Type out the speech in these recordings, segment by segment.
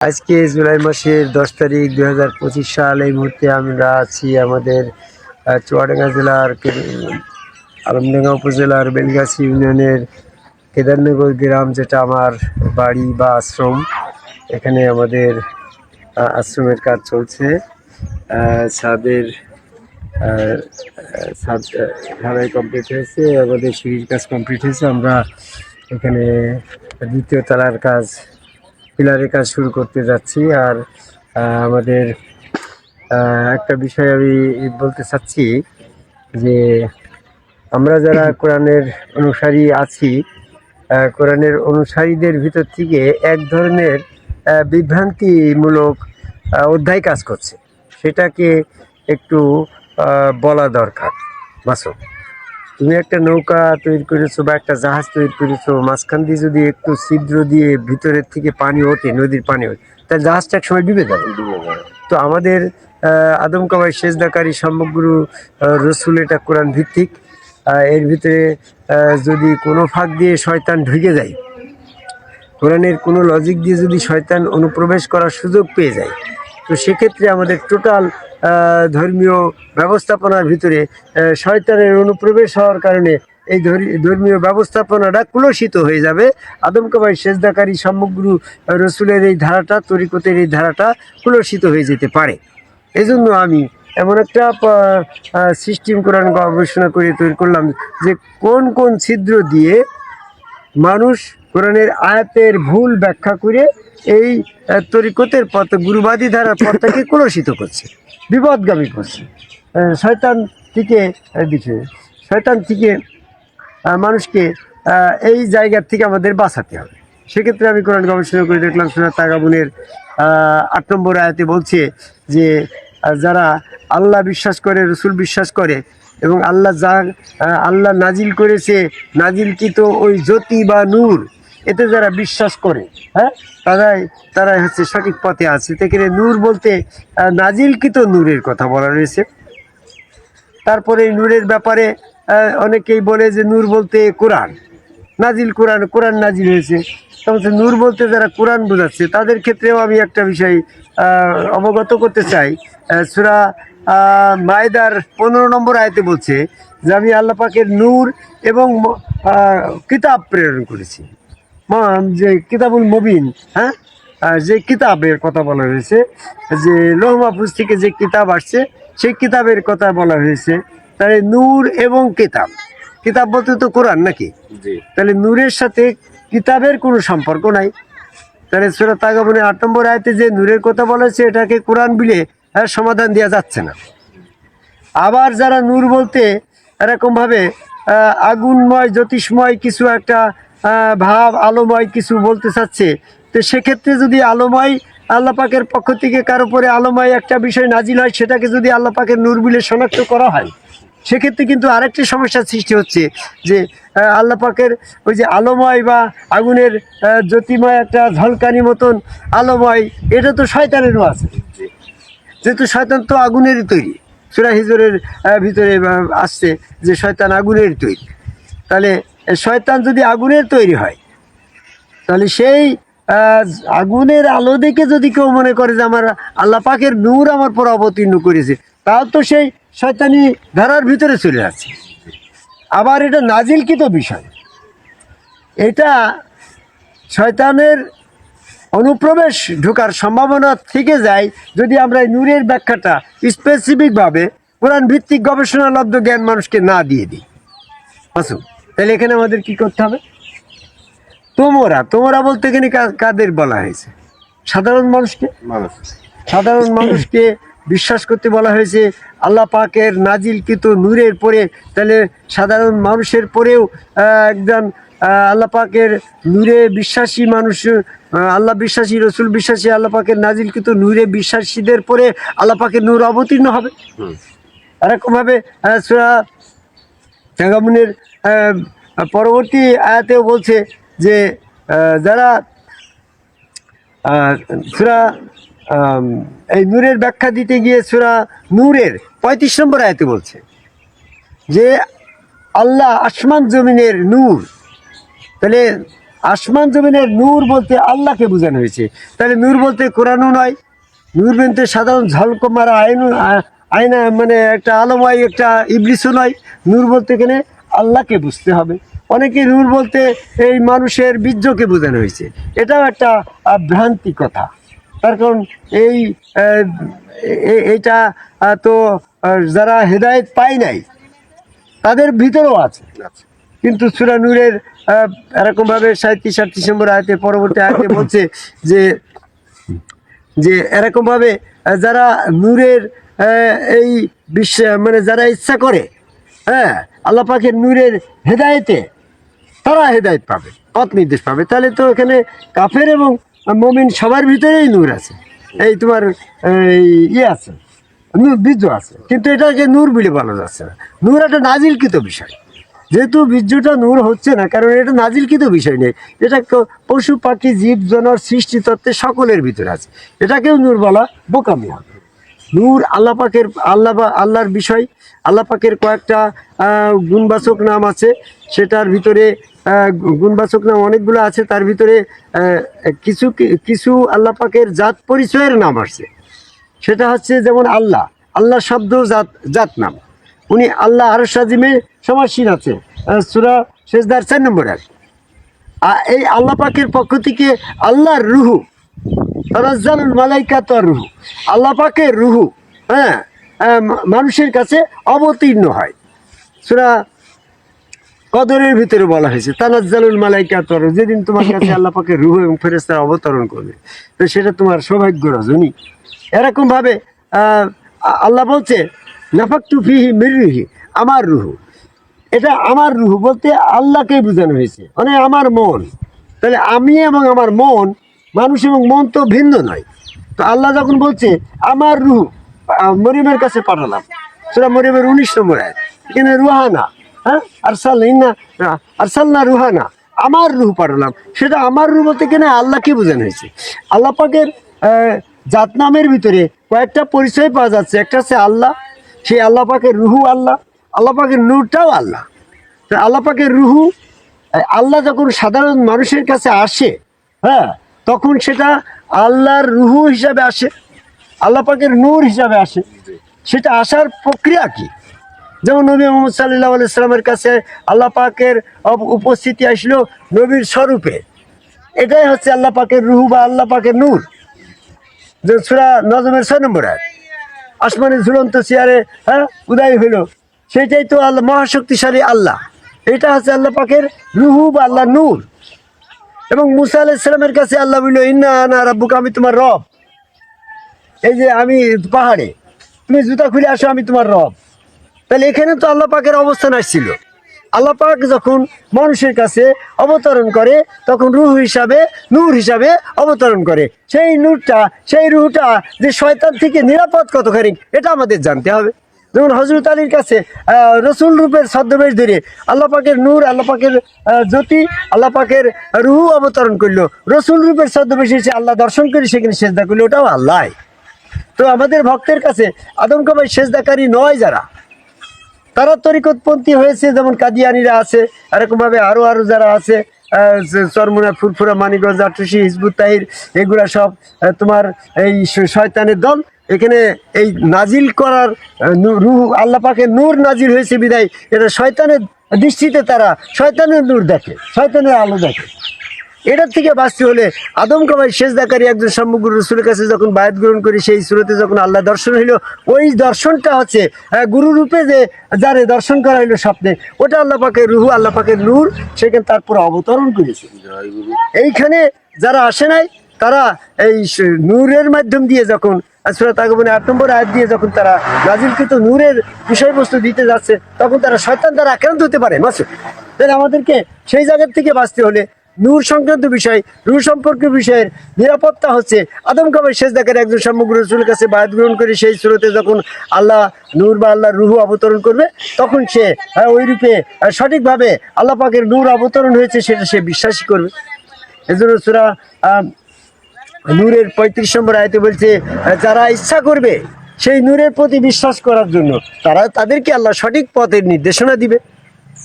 আজকে জুলাই মাসের দশ তারিখ দুই হাজার পঁচিশ সাল, এই মুহূর্তে আমরা আছি আমাদের চুয়াডাঙ্গা জেলার আলমডাঙ্গা উপজেলার বেলগাছি ইউনিয়নের কেদারনগর গ্রাম, যেটা আমার বাড়ি বা আশ্রম। এখানে আমাদের আশ্রমের কাজ চলছে। ছাদের ছাদ ঢালাই কমপ্লিট হয়েছে, আমাদের সিঁড়ির কাজ কমপ্লিট হয়েছে। আমরা এখানে দ্বিতীয় তলার কাজ পিলারের কাজ শুরু করতে যাচ্ছি আর আমাদের একটা বিষয় আমি বলতে চাচ্ছি যে আমরা যারা কোরআনের অনুসারী আছি কোরআনের অনুসারীদের ভিতর থেকে এক ধরনের বিভ্রান্তিমূলক অধ্যায় কাজ করছে। সেটাকে একটু বলা দরকার। মাসুদ। তুমি একটা নৌকা তৈরি করেছ বা একটা জাহাজ তৈরি করেছ মাঝখান দিয়ে যদি একটু ছিদ্র দিয়ে ভিতরের থেকে পানি ওঠে নদীর পানি ওঠে তাহলে জাহাজটা একসময় ডুবে যাবে। তো আমাদের আহ, আদমকাবাই সেজদাকারী সমগ্র রসুল এটা কোরআন ভিত্তিক এর ভিতরে যদি কোনো ফাঁক দিয়ে শয়তান ঢুকে যায় কোরআনের কোনো লজিক দিয়ে যদি শয়তান অনুপ্রবেশ করার সুযোগ পেয়ে যায় তো সেক্ষেত্রে আমাদের টোটাল ধর্মীয় ব্যবস্থাপনার ভিতরে শয়তানের অনুপ্রবেশ হওয়ার কারণে এই ধর- ধর্মীয় ব্যবস্থাপনাটা কুলসিত হয়ে যাবে। আদমকাবাই সেজদাকারী সমগ্র রসুলের এই ধারাটা, তরিকতের এই ধারাটা কুলসিত হয়ে যেতে পারে। এজন্য আমি এমন একটা সিস্টেম কোরআন গবেষণা করে তৈরি করলাম যে কোন কোন ছিদ্র দিয়ে মানুষ কোরআনের আয়াতের ভুল ব্যাখ্যা করে এই তরিকতের পথ, গুরুবাদী ধারার পথটাকে কলুষিত করছে। বিপদগামী করছে। শয়তান থেকে দিকে শয়তান থেকে মানুষকে এই জায়গার থেকে আমাদের বাঁচাতে হবে। সেক্ষেত্রে আমি কোরআন গবেষণা করে দেখলাম সোনা তাগাবুনের আট নম্বর আয়াতে বলছে যে যারা আল্লাহ বিশ্বাস করে, রসুল বিশ্বাস করে এবং আল্লাহ যা আল্লাহ নাজিল করেছে নাজিলকৃত ওই জ্যোতি বা নূর এতে যারা বিশ্বাস করে হ্যাঁ তারাই তারাই হচ্ছে সঠিক পথে আছে। সেখানে নূর বলতে নাজিলকৃত নূরের কথা বলা রয়েছে। তারপরে এই নূরের ব্যাপারে অনেকেই বলে যে নূর বলতে কোরআন। নাজিল কোরআন কোরআন নাজিল হয়েছে। তখন নূর বলতে যারা কোরআন বোঝাচ্ছে, তাদের ক্ষেত্রেও আমি একটা বিষয় অবগত করতে চাই। সুরা মায়দার পনেরো নম্বর আয়তে বলছে যে, আমি আল্লাহ পাকের নূর এবং কিতাব প্রেরণ করেছি। যে কিতাবুল মবিন হ্যাঁ? যে কিতাবের কথা বলা হয়েছে যে লৌহ মাহফুজ থেকে যে কিতাব আসছে সেই কিতাবের কথা বলা হয়েছে। তাহলে নূর এবং কিতাব। কিতাব বলতে তো কোরআন নাকি? তাহলে নূরের সাথে কিতাবের কোনো সম্পর্ক নাই। তাহলে সুরা তাগাবনের আট নম্বর আয়তে যে নূরের কথা বলা হয়েছে এটাকে কোরআন বিলে আহ, সমাধান দেওয়া যাচ্ছে না। আবার যারা নূর বলতে এরকমভাবে আগুনময় জ্যোতিষময় কিছু একটা ভাব, আলোময় কিছু বলতে চাচ্ছে। তো সেক্ষেত্রে যদি আলোময় আল্লাহ পাকের পক্ষ থেকে কারও পরে আলোময় একটা বিষয় নাজিল হয়, সেটাকে যদি আল্লাহ পাকের নূর বিলে শনাক্ত করা হয়, সেক্ষেত্রে কিন্তু আরেকটি সমস্যার সৃষ্টি হচ্ছে যে আল্লাহ পাকের ওই যে আলোময় বা আগুনের জ্যোতিময় একটা ঝলকানি মতন আলোময়, এটা তো শয়তানেরও আছে। যেহেতু শয়তান তো আগুনেরই তৈরি। সুরা হিজরের ভিতরে আসছে যে শয়তান আগুনের তৈরি। তাহলে শয়তান যদি আগুনের তৈরি হয়, তাহলে সেই আগুনের আলো দেখে যদি কেউ মনে করে যে আমার আল্লাহ পাকের নূর আমার পর অবতীর্ণ করেছে, তাও তো সেই শয়তানি ধারার ভিতরে চলে যাচ্ছে আবার এটা নাজিলকৃত বিষয়। এটা শয়তানের অনুপ্রবেশ ঢোকার সম্ভাবনা থেকে যায় যদি আমরা এই নূরের ব্যাখ্যাটা স্পেসিফিকভাবে কোরআন ভিত্তিক গবেষণালব্ধ জ্ঞান মানুষকে না দিয়ে দিই। আসুন। তাহলে এখানে আমাদের কি করতে হবে? তোমরা তোমরা বলতে এখানে কাদের বলা হয়েছে? সাধারণ মানুষকে? মানুষ। সাধারণ মানুষকে বিশ্বাস করতে বলা হয়েছে আল্লাহ পাকের নাজিলকৃত নূরের পরে তাহলে সাধারণ মানুষের পরেও একজন আল্লাহ পাকের নূরে বিশ্বাসী মানুষ আল্লাহ বিশ্বাসী রসুল বিশ্বাসী আল্লাহ পাকের নাজিল নাজিলকৃত নূরে বিশ্বাসীদের পরে আল্লাহ পাকের নূর অবতীর্ণ হবে। এরকমভাবে আহ, পরবর্তী আয়াতেও বলছে যে যারা সুরা এই নূরের ব্যাখ্যা দিতে গিয়ে সুরা নূরের পঁয়ত্রিশ নম্বর আয়াতে বলছে যে আল্লাহ আসমান জমিনের নূর। তাহলে আসমান জমিনের নূর বলতে আল্লাহকে বোঝানো হয়েছে। তাহলে নূর বলতে কোরআনও নয় নূর বলতে সাধারণ ঝলক মারা আয়না মানে একটা আলময় একটা ইবলিসও নয় নূর বলতে গেলে আল্লাহকে বুঝতে হবে। অনেকে নূর বলতে এই মানুষের বীর্যকে বোঝানো হয়েছে। এটাও একটা ভ্রান্তি কথা তার কারণ এই এটা তো যারা হেদায়েত পায় নাই তাদের ভিতরেও আছে। কিন্তু সুরা নূরের এরকমভাবে সাঁত্রিশ আটত্রিশ নম্বর আয়তে পরবর্তী আয়তে বলছে যে যে এরকমভাবে যারা নূরের এই বিশ্ব মানে যারা ইচ্ছা করে হ্যাঁ আল্লাহ পাখের নূরের হেদায়েতে তারা হেদায়েত পাবে, পথ নির্দেশ পাবে। তাহলে তো এখানে কাফের এবং মমিন সবার ভিতরেই নূর আছে। এই তোমার, এই ইয়ে আছে বীর্য আছে। কিন্তু এটাকে নূর বলে বলা যাচ্ছে না। নূর একটা নাজিলকৃত বিষয়। যেহেতু বীর্যটা নূর হচ্ছে না, কারণ এটা নাজিলকৃত বিষয় নেই। এটা পশু, পাখি, জীব, জনর, সৃষ্টি, তত্ত্বে সকলের ভিতরে আছে। এটাকেও নূর বলা বোকামি হবে। নূর আল্লাহ পাকের, আল্লাহ আল্লাহর বিষয়, আল্লাহ পাকের কয়েকটা গুণবাচক নাম আছে। সেটার ভিতরে গুণবাচক নাম অনেকগুলো আছে। তার ভিতরে কিছু কিছু আল্লাহ পাকের জাত পরিচয়ের নাম আসছে। সেটা হচ্ছে যেমন আল্লাহ। আল্লাহ শব্দ জাত জাত নাম। উনি আল্লাহ আর সাজিমে সমাসীন আছে। সূরা শেষদার চার নম্বর এক এই আল্লাহ পাকের পক্ষ থেকে আল্লাহর রুহু তানাজ্জালুল মালাইকাতার রুহু। আল্লাহ পাকের রুহু হ্যাঁ মানুষের কাছে অবতীর্ণ হয়। সুরা কদরের ভিতরে বলা হয়েছে, তানাজ্জালুল মালাইকা তর যেদিন তোমার কাছে আল্লাহ পাকের রুহু এবং ফেরেস্তার অবতরণ করবে, তো সেটা তোমার সৌভাগ্য রজনী। এরকমভাবে আল্লাহ বলছে নাফাকটু ফিহি মিরুহি আমার রুহু। এটা আমার রুহু বলতে আল্লাহকেই বোঝানো হয়েছে মানে আমার মন। তাহলে আমি এবং আমার মন মানুষ এবং মন তো ভিন্ন নয়। তো আল্লাহ যখন বলছে আমার রুহু মরিমের কাছে পাঠালাম। সেটা মরিমের উনিশ নম্বর আয় এখানে রুহানা হ্যাঁ? আরসাল ইন্না আরসালনা রুহানা আমার রুহ পাঠালাম। সেটা আমার রুহ বলতে কেন আল্লাহকে বোঝানো হয়েছে? আল্লাহ পাকের আহ, জাত নামের ভিতরে কয়েকটা পরিচয় পাওয়া যাচ্ছে। একটা হচ্ছে আল্লাহ সেই আল্লাহ পাকের রুহু আল্লাহ আল্লাহ পাকের নূরটাও আল্লাহ। আল্লাহ পাকের রুহু আল্লাহ যখন সাধারণ মানুষের কাছে আসে হ্যাঁ তখন সেটা আল্লাহর রুহু হিসাবে আসে আল্লাহ পাকের নূর হিসাবে আসে। সেটা আসার প্রক্রিয়া কি? যেমন নবী মোহাম্মদ সাল্লাহ আলাইসালামের কাছে আল্লাহ পাকের উপস্থিতি আসলো নবীর স্বরূপে। এটাই হচ্ছে আল্লাহ পাকের রুহু বা আল্লাহ পাকের নূর। যে সুরা নজমের ছয় নম্বর আয়াত। আসমানে ঝুলন্ত চেয়ারে হ্যাঁ উদয় হইল। সেটাই তো আল্লাহ মহাশক্তিশালী আল্লাহ। এটা হচ্ছে আল্লাহ পাকের রুহু বা আল্লাহ নূর। এবং মুসা আলাইসালামের কাছে আল্লাহ বলল, ইন্না আনা রাব্বুক, আমি তোমার রব। এই যে আমি পাহাড়ে, তুমি জুতা খুলে আসো, আমি তোমার রব। তাহলে এখানে তো আল্লাহ পাকের অবস্থান আসছিল। আল্লাহ পাক যখন মানুষের কাছে অবতরণ করে, তখন রুহ হিসাবে, নূর হিসাবে অবতরণ করে। সেই নূরটা, সেই রুহটা যে শয়তান থেকে নিরাপদ কতখানি, এটা আমাদের জানতে হবে। যেমন হজরত আলীর কাছে রসুল রূপের ছদ্মবেশ ধরে আল্লাহ পাকের নূর, আল্লাহ পাকের জ্যোতি, আল্লাহ পাকের রুহু অবতরণ করল। রসুল রূপের ছদ্মবেশে এসে আল্লাহ দর্শন করে সেখানে সেজদা করল। ওটাও আল্লাহ। তো আমাদের ভক্তের কাছে আদমকাবাই সেজদাকারী নয় যারা। তারা তরিকতপন্থী হয়েছে, যেমন কাদিয়ানিরা আছে, এরকমভাবে আরও আরও যারা আছে। চরমুনা, ফুরফুরা মানিগঞ্জ আটুসি হিজবুত, তাহির, এগুলা সব তোমার এই শয়তানের দল। এখানে এই নাজিল করার রুহ, আল্লাহ পাকে নূর নাজিল হয়েছে বিদায়। এটা শয়তানের দৃষ্টিতে তারা, শয়তানের নূর দেখে, শয়তানের আলো দেখে। এটার থেকে বাঁচতে হলে আদম কামাই শেষ দেখারি একজন সম্মুখ রসুলের কাছে যখন বায়াত গ্রহণ করি সেই সুরতে যখন আল্লাহ দর্শন হইল ওই দর্শনটা হচ্ছে আহ, গুরু রূপে যে যারে দর্শন করা হইল স্বপ্নে ওটা আল্লাহ পাকের রুহু আল্লাহ পাকের নূর সেখানে তারপর অবতরণ করেছে। এইখানে যারা আসে নাই তারা এই নূরের মাধ্যম দিয়ে যখন সুরাত আগমনে আট নম্বর আয়াত দিয়ে যখন তারা নাজিলকৃত নূরের বিষয়বস্তু দিতে যাচ্ছে তখন তারা শয়তান দ্বারা আক্রান্ত হতে পারে। মাসুদ তাহলে আমাদেরকে সেই জায়গার থেকে বাঁচতে হলে নূর সংক্রান্ত বিষয় রুহ সম্পর্কের বিষয়ের নিরাপত্তা হচ্ছে আদম কাবার শেষ দেখার একজন সমগ্র রসুলের কাছে বায়াত গ্রহণ করে সেই সুরতে যখন আল্লাহ নূর বা আল্লাহর রুহু অবতরণ করবে, তখন সে ওই রূপে সঠিকভাবে আল্লাহ পাকের নূর অবতরণ হয়েছে সেটা সে বিশ্বাসী করবে। এজন্য সুরা নূরের পঁয়ত্রিশ নম্বর আয়তে বলছে যারা ইচ্ছা করবে সেই নূরের প্রতি বিশ্বাস করার জন্য তারা তাদেরকে আল্লাহ সঠিক পথের নির্দেশনা দিবে।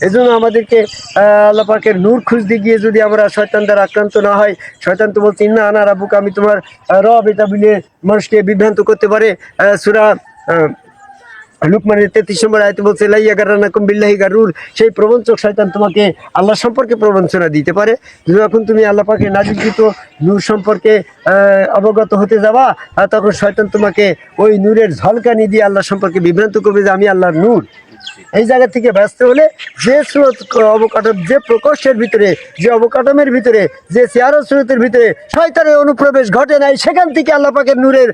এজন্য আমাদেরকে আল্লাহ পাকের নূর খুঁজতে গিয়ে যদি আমরা শয়তান দ্বারা আক্রান্ত না হয়, শয়তান তো বলছে না আনা রাবুক আমি তোমার রব। এটা বলে মানুষকে বিভ্রান্ত করতে পারে। সুরা লুকমানের তেত্রিশ নম্বর আয়তে বলছে লাইয়া গারানাকুম বিল্লাহি গারুর। সেই প্রবঞ্চক শয়তান তোমাকে আল্লাহ সম্পর্কে প্রবঞ্চনা দিতে পারে। যখন তুমি আল্লাহ পাকে নাজিকৃত নূর সম্পর্কে অবগত হতে যাওয়া তখন শয়তান তোমাকে ওই নূরের ঝলকানি দিয়ে আল্লাহ সম্পর্কে বিভ্রান্ত করবে যে, আমি আল্লাহর নূর। এই জায়গা থেকে ব্যস্ত হলে যে স্রোত অবকাঠম, যে প্রকোষ্ঠের ভিতরে, যে অবকাঠামের ভিতরে, যে চেয়ারো স্রোতের ভিতরে শয়তানের অনুপ্রবেশ ঘটে নাই, সেখান থেকে আল্লাহ পাকের নূরের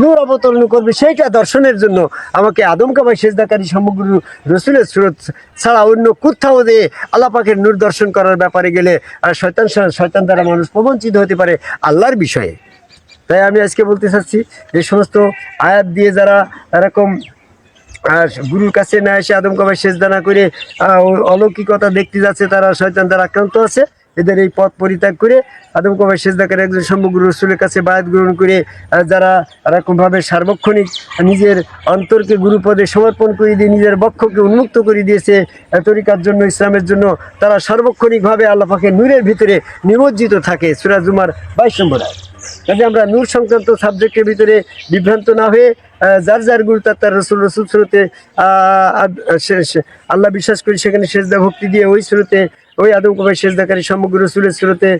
নূর অবতরণ করবে, সেইটা দর্শনের জন্য আমাকে আদম কামাই সেজদাকারী সমগ্র রসুলের স্রোত ছাড়া অন্য কোথাও যে আল্লাহ পাকের নূর দর্শন করার ব্যাপারে গেলে আর শয়তান শয়তান দ্বারা মানুষ প্রবঞ্চিত হতে পারে আল্লাহর বিষয়ে। তাই আমি আজকে বলতে চাচ্ছি যে সমস্ত আয়াত দিয়ে যারা এরকম গুরুর কাছে না এসে আদম কাবাই সেজদানা করে অলৌকিকতা দেখতে যাচ্ছে, তারা শয়তান দ্বারা আক্রান্ত আছে। এদের এই পথ পরিত্যাগ করে আদম কাবাই সেজদা করে একজন সমগ্র রসুলের কাছে বায়াত গ্রহণ করে যারা এরকমভাবে সার্বক্ষণিক নিজের অন্তরকে গুরুপদে সমর্পণ করে দিয়ে নিজের বক্ষকে উন্মুক্ত করে দিয়েছে তরিকার জন্য, ইসলামের জন্য তারা সার্বক্ষণিকভাবে আল্লাহ পাকের নূরের ভিতরে নিমজ্জিত থাকে সুরাজুমার বাইশ নম্বর আমরা নূর সংক্রান্ত সাবজেক্টের ভিতরে বিভ্রান্ত না হয়ে যার যার গুরু তার রসুল রসুল স্রোতে আল্লাহ বিশ্বাস করি সেখানে সেজদা ভক্তি দিয়ে ওই স্রোতে, ওই আদম কুমার সেজদাকারী সমগ্র রসুলের স্রোতে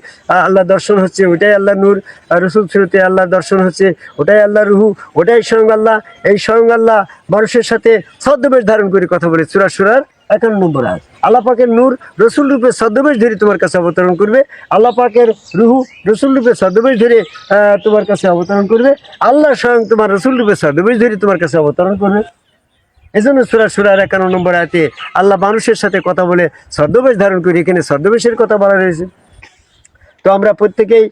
আল্লাহ দর্শন হচ্ছে, ওটাই আল্লাহ নূর রসুল স্রোতে আল্লাহ দর্শন হচ্ছে, ওটাই আল্লাহ রুহু, ওটাই স্বয়ং আল্লাহ, এই স্বয়ং আল্লাহ মানুষের সাথে ছদ্মবেশ ধারণ করে কথা বলে চূড়া সুরার একান্ন নম্বর আয়াত আল্লাহ পাকের নূর রসুল রূপে ছদ্মবেশ ধরে তোমার কাছে অবতরণ করবে। আল্লাহ পাকের রুহু রসুল রূপে ছদ্মবেশ ধরে তোমার কাছে অবতরণ করবে। আল্লাহ স্বয়ং তোমার রসুল রূপে ছদ্মবেশ ধরে তোমার কাছে অবতরণ করবে। এজন্য সুরা সুরার একান্ন নম্বর আয়তে আল্লাহ মানুষের সাথে কথা বলে ছদ্মবেশ ধারণ করি এখানে ছদ্মবেশের কথা বলা রয়েছে। তো আমরা প্রত্যেকেই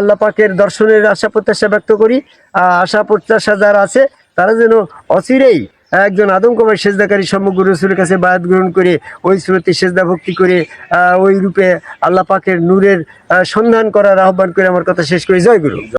আল্লাহ পাকের দর্শনের আশা প্রত্যাশা ব্যক্ত করি। আশা প্রত্যাশা যারা আছে, তারা যেন অচিরেই একজন আদম কুমার সেজদাকারী সমগ্র রসুলের কাছে বায়াত গ্রহণ করে ওই স্রোতে সেজদা ভক্তি করে ওই রূপে আল্লাহ পাকের নূরের সন্ধান করার আহ্বান করে আমার কথা শেষ করে। জয় গুরু।